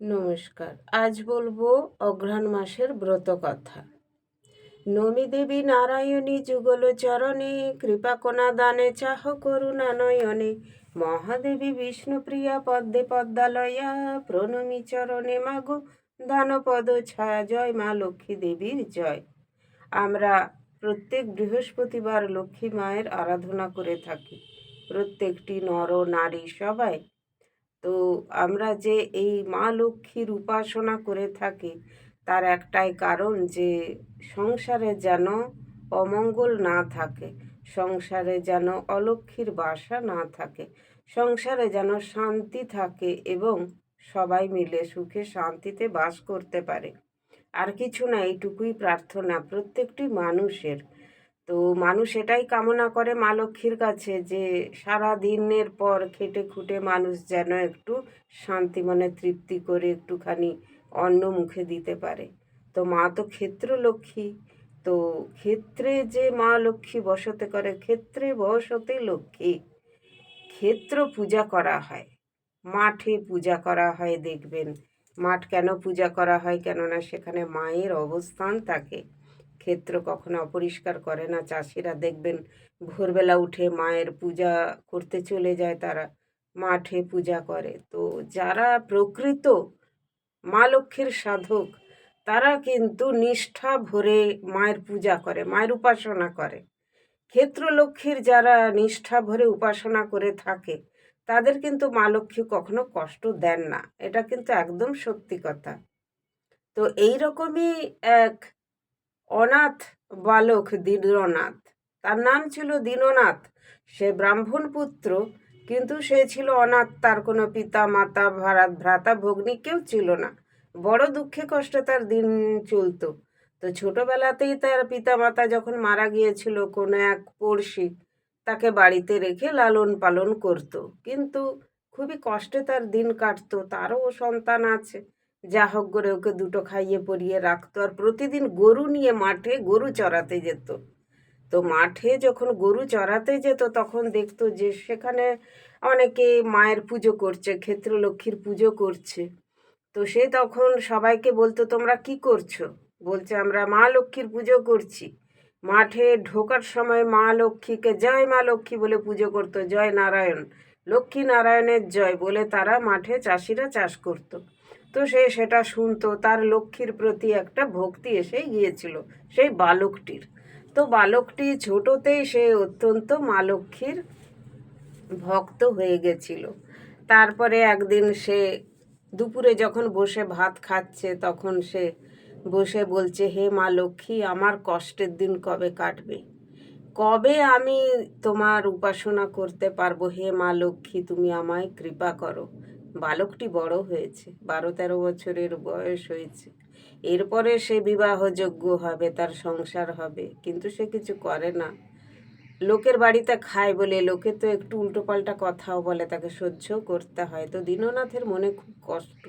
নমস্কার। আজ বলব অঘ্রাণ মাসের ব্রত কথা। নমি দেবী নারায়ণী যুগল চরণে, কৃপা কোনা দানে চাহ করুণা নয়নে, মহাদেবী বিষ্ণুপ্রিয়া পদ্মে পদ্মালয়া, প্রণমী চরণে মাগো দানপদ ছায়া জয়, মা লক্ষ্মী দেবীর জয়। আমরা প্রত্যেক বৃহস্পতিবার লক্ষ্মী মায়ের আরাধনা করে থাকি। প্রত্যেকটি নর নারী সবাই তো আমরা যে এই মা লক্ষ্মীর উপাসনা করে থাকি, তার একটাই কারণ যে সংসারে যেন অমঙ্গল না থাকে, সংসারে যেন অলক্ষ্মীর বাসা না থাকে, সংসারে যেন শান্তি থাকে এবং সবাই মিলে সুখে শান্তিতে বাস করতে পারে। আর কিছু না, এইটুকুই প্রার্থনা প্রত্যেকটি মানুষের। তো মানুষ এটাই কামনা করে মা লক্ষ্মীর কাছে যে সারা দিনের পর খেটে খুঁটে মানুষ যেন একটু শান্তি মনে তৃপ্তি করে একটুখানি অন্ন মুখে দিতে পারে। তো মা তো ক্ষেত্র লক্ষ্মী। তো ক্ষেত্রে যে মা লক্ষ্মী বসতে করে, ক্ষেত্রে বসতে লক্ষ্মী। ক্ষেত্র পূজা করা হয়, মাঠে পূজা করা হয়, দেখবেন। মাঠ কেন পূজা করা হয়, কেননা সেখানে মায়ের অবস্থান থাকে। ক্ষেত্র কখনো অপরিষ্কার করে না। চাষিরা দেখবেন ভোরবেলা উঠে মায়ের পূজা করতে চলে যায়, তারা মাঠে পূজা করে। তো যারা প্রকৃত মা লক্ষ্মীর সাধক, তারা কিন্তু নিষ্ঠা ভরে মায়ের পূজা করে, মায়ের উপাসনা করে। ক্ষেত্র লক্ষ্মীর যারা নিষ্ঠা ভরে উপাসনা করে থাকে, তাদের কিন্তু মা লক্ষ্মী কখনো কষ্ট দেন না। এটা কিন্তু একদম সত্যি কথা। তো এই রকমই এক অনাথ বালক দীননাথ। তার নাম ছিল দীননাথ। সে ব্রাহ্মণ পুত্র, কিন্তু সে ছিল অনাথ। তার কোনো পিতা মাতা ভাড়া ভ্রাতা ভগ্নী কেউ ছিল না। বড় দুঃখে কষ্টে তার দিন চলতো। তো ছোটবেলাতেই তার পিতা মাতা যখন মারা গিয়েছিল, কোনো এক পড়শি তাকে বাড়িতে রেখে লালন পালন করত। কিন্তু খুবই কষ্টে তার দিন কাটতো। তারও সন্তান আছে। যা হোক করে ওকে দুটো খাইয়ে পরিয়ে রাখতো আর প্রতিদিন গরু নিয়ে মাঠে গরু চড়াতে যেত। তো মাঠে যখন গরু চড়াতে যেত তখন দেখতো যে সেখানে অনেকে মায়ের পুজো করছে, ক্ষেত্রলক্ষ্মীর পুজো করছে। তো সে তখন সবাইকে বলতো, তোমরা কি করছ? বলছে, আমরা মা লক্ষ্মীর পুজো করছি। মাঠে ঢোকার সময় মা লক্ষ্মীকে জয় মা লক্ষ্মী বলে পুজো করতো। জয় নারায়ণ, লক্ষ্মী নারায়ণের জয় বলে তারা মাঠে চাষিরা চাষ করতো। তো সে সেটা শুনতো, তার লক্ষ্মীর প্রতি একটা ভক্তি এসে গিয়েছিল, সেই বালকটির। তো বালকটি ছোটতেই সে অত্যন্ত মা লক্ষ্মীর ভক্ত হয়ে গেছিল। তারপরে একদিন সে দুপুরে যখন বসে ভাত খাচ্ছে, তখন সে বসে বলছে, হে মা লক্ষ্মী, আমার কষ্টের দিন কবে কাটবে? কবে আমি তোমার উপাসনা করতে পারব? হে মা লক্ষ্মী, তুমি আমায় কৃপা করো। বালকটি বড় হয়েছে বারো তেরো বছরের বয়স হয়েছে। এরপরে সে বিবাহযোগ্য হবে, তার সংসার হবে, কিন্তু সে কিছু করে না। লোকের বাড়িতে খায় বলে, লোকে তো একটু উল্টোপাল্টা কথাও বলে তাকে, সহ্য করতে হয়। তো দীননাথের মনে খুব কষ্ট।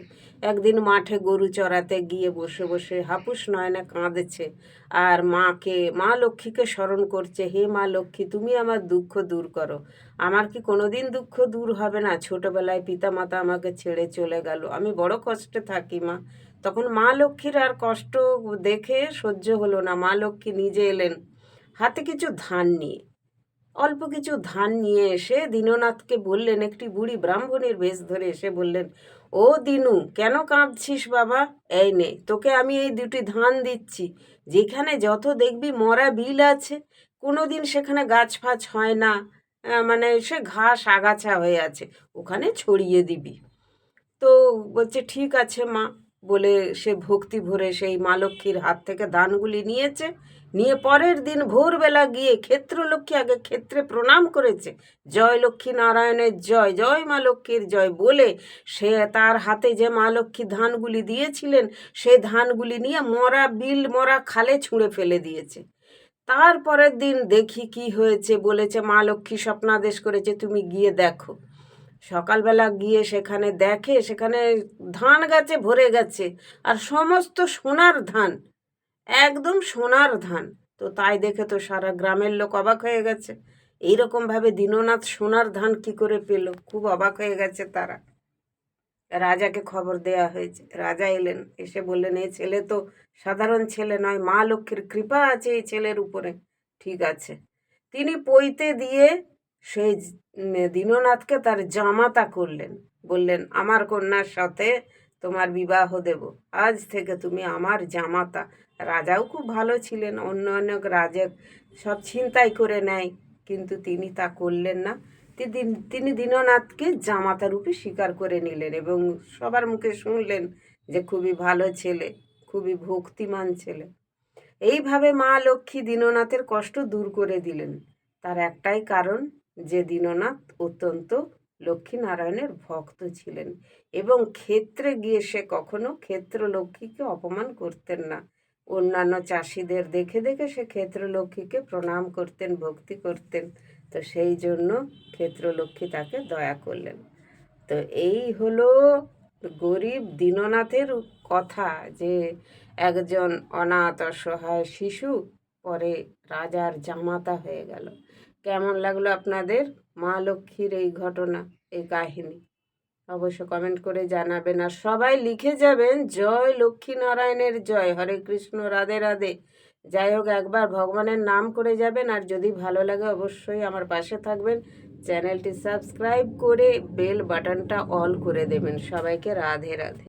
একদিন মাঠে গরু চড়াতে গিয়ে বসে বসে হাপুস নয়নে কাঁদেছে, আর মাকে, মা লক্ষ্মীকে স্মরণ করছে, হে মা লক্ষ্মী, তুমি আমার দুঃখ দূর করো। আমার কি কোনোদিন দুঃখ দূর হবে না? ছোটবেলায় পিতামাতা আমাকে ছেড়ে চলে গেল। আমি বড় কষ্টে থাকি, মা তখন মা লক্ষ্মীর আর কষ্ট দেখে সহ্য হলো না। মা লক্ষ্মী নিজে এলেন, হাতে কিছু ধান নিয়ে। অল্প কিছু ধান নিয়ে এসে দীননাথকে বললেন, একটি বুড়ি ব্রাহ্মণের বেশ ধরে এসে বললেন, ও দিনু, কেন কাঁদছিস বাবা? এই নে, তোকে আমি এই দুটি ধান দিচ্ছি। যেখানে যত দেখবি মরা বিল আছে কোনো দিন সেখানে গাছ ফাছ হয় না মানে সে ঘাস আগাছা হয়ে আছে, ওখানে ছড়িয়ে দিবি। তো বলছে, ঠিক আছে মা। বলে সে ভক্তি ভরে সেই মা লক্ষ্মীর হাত থেকে দানগুলি নিয়েছে। নিয়ে পরের দিন ভোরবেলা গিয়ে ক্ষেত্রলক্ষ্মী আগে ক্ষেত্রে প্রণাম করেছে। জয় লক্ষ্মী নারায়ণের জয় জয় মা লক্ষ্মীর জয় বলে সে তার হাতে যে মা লক্ষ্মী ধানগুলি দিয়েছিলেন সেই ধানগুলি নিয়ে মরা বিল, মরা খালে ছুঁড়ে ফেলে দিয়েছে। তারপরের দিন দেখি কি হয়েছে বলেছে মা লক্ষ্মী স্বপ্নাদেশ করেছে, তুমি গিয়ে দেখো। সকালবেলা গিয়ে সেখানে দেখে, সেখানে ধান গাছে ভরে গেছে। আর সমস্ত সোনার ধান, একদম সোনার ধান। তো তাই দেখে তো সারা গ্রামের লোক অবাক হয়ে গেছে। এইরকমভাবে দীননাথ সোনার ধান কি করে পেল? খুব অবাক হয়ে গেছে তারা। রাজাকে খবর দেয়া হয়েছে। রাজা এলেন, এসে বললেন, এই ছেলে তো সাধারণ ছেলে নয়, মা লক্ষ্মীর কৃপা আছে এই ছেলের উপরে। ঠিক আছে। তিনি পইতে দিয়ে সেই দীননাথকে তার জামাতা করলেন। বললেন, আমার কন্যার সাথে তোমার বিবাহ দেব। আজ থেকে তুমি আমার জামাতা। রাজাও খুব ভালো ছিলেন, অন্য অন্য রাজা সব ছিনতাই করে নেয়। কিন্তু তিনি তা করলেন না। তিনি দীননাথকে জামাতা রূপে স্বীকার করে নিলেন এবং সবার মুখে শুনলেন যে খুবই ভালো ছেলে, খুবই ভক্তিমান ছেলে। এইভাবে মা লক্ষ্মী দীননাথের কষ্ট দূর করে দিলেন। তার একটাই কারণ যে দীননাথ অত্যন্ত লক্ষ্মীনারায়ণের ভক্ত ছিলেন এবং ক্ষেত্রে গিয়ে সে কখনো ক্ষেত্র লক্ষ্মীকে অপমান করতেন না। অন্যান্য চাষিদের দেখে দেখে সে ক্ষেত্র লক্ষ্মীকে প্রণাম করতেন, ভক্তি করতেন। তো সেই জন্য ক্ষেত্র লক্ষ্মী তাকে দয়া করলেন। তো এই হলো গরিব দীননাথের কথা যে একজন অনাথ অসহায় শিশু পরে রাজার জামাতা হয়ে গেল। কেমন লাগল আপনাদের? মা লক্ষ্মীর এই ঘটনা, এই কাহিনী? অবশ্য কমেন্ট করে জানাবেন। আর সবাই লিখে যাবেন, জয় লক্ষ্মী নারায়ণের জয়, হরে কৃষ্ণ, রাধে রাধে। যাই হোক, একবার ভগবানের নাম করে যাবেন। আর যদি ভালো লাগে, অবশ্যই আমার পাশে থাকবেন। চ্যানেলটি সাবস্ক্রাইব করে বেল বাটনটা অল করে দেবেন। সবাইকে রাধে রাধে।